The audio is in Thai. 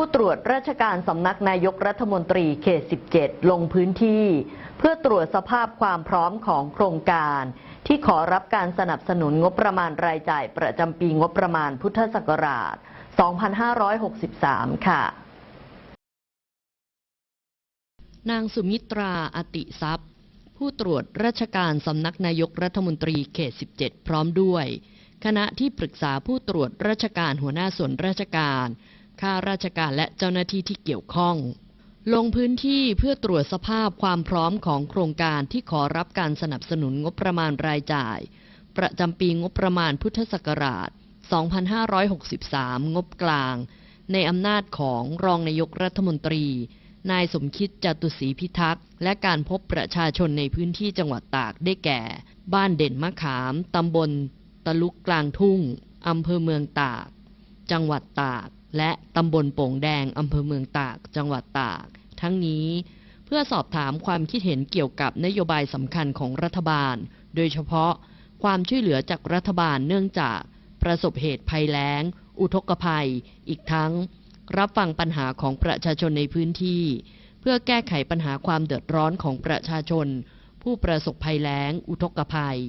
ผู้ตรวจราชการสำนักนายกรัฐมนตรีเขต 17 ลงพื้นที่ เพื่อตรวจสภาพความพร้อมของโครงการ ที่ขอรับการสนับสนุนงบประมาณรายจ่ายประจำปีงบประมาณพุทธศักราช 2563 ค่ะ นางสุมิตราอติทรัพย์ ผู้ตรวจราชการสำนักนายกรัฐมนตรีเขต 17 พร้อมด้วย คณะที่ปรึกษาผู้ตรวจราชการหัวหน้าส่วนราชการ ข้าราชการและเจ้าหน้าที่ที่เกี่ยวข้อง ลงพื้นที่เพื่อตรวจสภาพความพร้อมของโครงการที่ขอรับการสนับสนุนงบประมาณรายจ่าย ประจำปีงบประมาณพุทธศักราช 2563 งบกลาง ในอำนาจของรองนายกรัฐมนตรี นายสมคิดจตุศรีพิทักษ์ และการพบประชาชนในพื้นที่จังหวัดตากได้แก่ บ้านเด่นมะขาม ตำบล ตะลุกกลางทุ่ง อำเภอเมืองตาก จังหวัดตาก และตำบลโป่งแดงอำเภอเมืองตาก จังหวัดตาก ทั้งนี้เพื่อสอบถามความคิดเห็นเกี่ยวกับนโยบายสำคัญของรัฐบาล โดยเฉพาะความช่วยเหลือจากรัฐบาลเนื่องจากประสบเหตุภัยแล้ง อุทกภัย อีกทั้ง รับฟังปัญหาของประชาชนในพื้นที่ เพื่อแก้ไขปัญหาความเดือดร้อนของประชาชน ผู้ประสบภัยแล้ง อุทกภัย